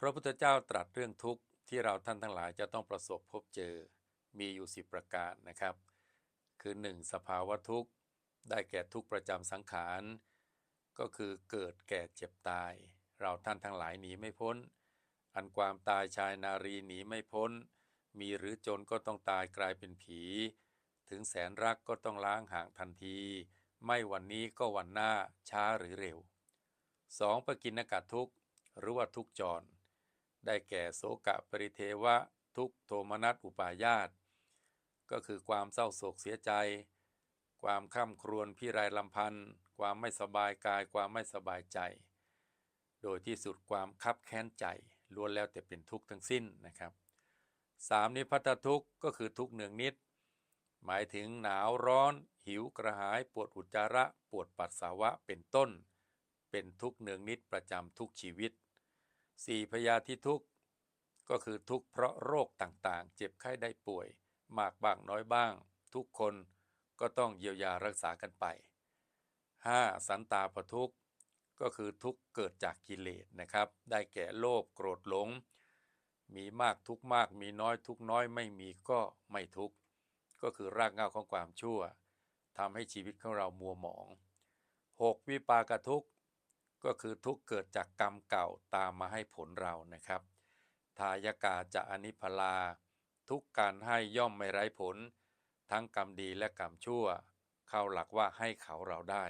พระพุทธเจ้าตรัสเรื่องทุกข์ที่เราท่านทั้งหลายจะต้องประสบพบเจอมีอยู่สิบประการนะครับ คือ 1. สภาวะทุกข์ ได้แก่ทุกข์ประจำสังขาร ก็คือเกิดแก่เจ็บตาย เราท่านทั้งหลายหนีไม่พ้น อันความตายชายนารีหนีไม่พ้น มีหรือจนก็ต้องตายกลายเป็นผี ถึงแสนรักก็ต้องล้างห่างทันที ไม่วันนี้ก็วันหน้าช้าหรือเร็ว 2. ปกินอากะทุกข์หรือว่าทุกจร ได้แก่โสกะปริเทวะ ทุกโทมนัสอุปาญาต ก็คือความเศร้าโศกเสียใจ ความข้ามครวญพิไรลำพันธ์ความไม่สบายกายความไม่สบายใจ โดยที่สุดความคับแค้นใจล้วนแล้วแต่เป็นทุกข์ทั้งสิ้นนะครับ 3. นิพพัททุกข์ก็คือทุกข์เนืองนิด หมายถึงหนาวร้อน หิวกระหายปวดอุจจาระ ปวดปัสสาวะเป็นต้น เป็นทุกข์เนืองนิดประจำทุกชีวิต 4. พยาธิทุกข์ก็คือทุกข์เพราะโรคต่างๆ เจ็บไข้ได้ป่วย มากบ้างน้อยบ้าง ทุกคนก็ต้องเยียวยารักษากันไป 5. สันตาปทุกข์ก็คือทุกข์เกิดจากกิเลสนะครับ ได้แก่โลภโกรธหลง มีมากทุกมากมีน้อยทุกน้อยไม่มีก็ไม่ทุกข์ก็คือรากเหง้าของความชั่วทำให้ชีวิตของเรามัวหมอง 6. วิปากทุกข์ ก็คือทุกเกิดจากกรรมเก่าตามมาให้ผลเรานะครับ ทายกาจะอนิพลา ทุกการให้ย่อมไม่ไร้ผล ทั้งกรรมดีและกรรมชั่ว เข้าหลักว่าให้เขาเราได้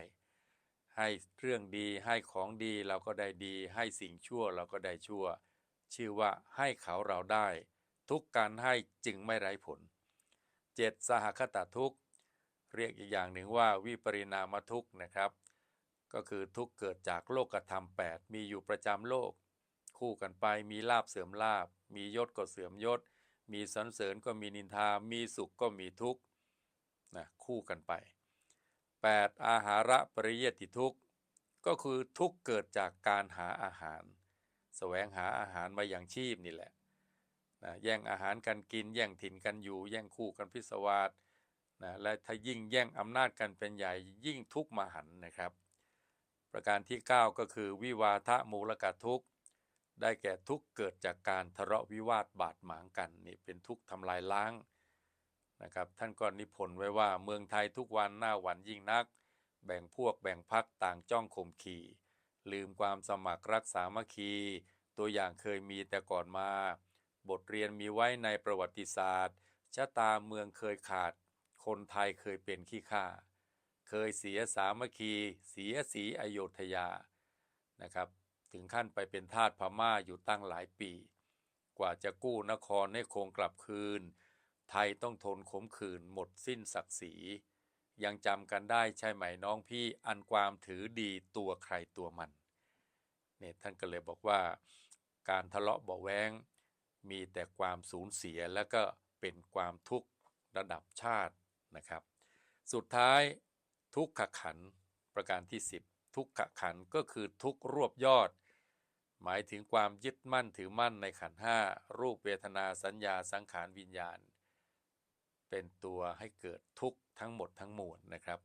ให้เรื่องดีให้ของดีเราก็ได้ดี ให้สิ่งชั่วเราก็ได้ชั่ว ชื่อว่าให้เขาเราได้ ทุกการให้จึงไม่ไร้ผล 7. สหคตทุกเรียกอีกอย่างหนึ่งว่าวิปริณามทุกนะครับ ก็คือทุกเกิดจากโลกธรรม8มีอยู่ประจำโลก คู่กันไปมีลาบเสื่อมลาบ มียศก็เสื่อมยศ มีสรรเสริญก็มีนินทา มีสุขก็มีทุกข์นะคู่กันไป 8. อาหาระปริยติทุกข์ ก็คือทุกข์เกิดจากการหาอาหารแสวงหาอาหารมาอย่างชีพนี่แหละนะแย่งอาหารกันกิน แย่งถิ่นกันอยู่ แย่งคู่กันพิศวาสนะและถ้ายิ่งแย่งอำนาจกันเป็นใหญ่ยิ่งทุกข์มหันนะครับ ประการที่ 9 ก็คือวิวาทะมูลกทุกข์ได้แก่ทุกเกิดจากการทะเลาะวิวาทบาดหมางกันนี่เป็นทุกทำลายล้างนะครับท่านก็นิพนธ์ไว้ว่าเมืองไทยทุกวันหน้าหวันยิ่งนัก แบ่งพวกแบ่งพักต่างจ้องข่มขี่ ลืมความสมัครรักษามัคคี ตัวอย่างเคยมีแต่ก่อนมา บทเรียนมีไว้ในประวัติศาสตร์ชะตาเมืองเคยขาด คนไทยเคยเป็นขี้ข้า เคยเสียสามัคคี เสียสีอโยธยานะครับ ถึงขั้นไปเป็นทาสพม่าอยู่ตั้งหลายปี กว่าจะกู้นครให้คงกลับคืน ไทยต้องทนขมขืนหมดสิ้นศักดิ์ศรี ยังจำกันได้ใช่ไหมน้องพี่อันความถือดีตัวใครตัวมันเนี่ยท่านก็เลยบอกว่า การทะเลาะเบาแวงมีแต่ความสูญเสียแล้วก็เป็นความทุกข์ระดับชาตินะครับ สุดท้าย ทุกขขันประการที่ 10 ทุกขขันก็คือทุกรวบยอด หมายถึงความยึดมั่นถือมั่นในขันห้ารูปเวทนาสัญญาสังขารวิญญาณ เป็นตัวให้เกิดทุกข์ทั้งหมดทั้งมวลนะครับ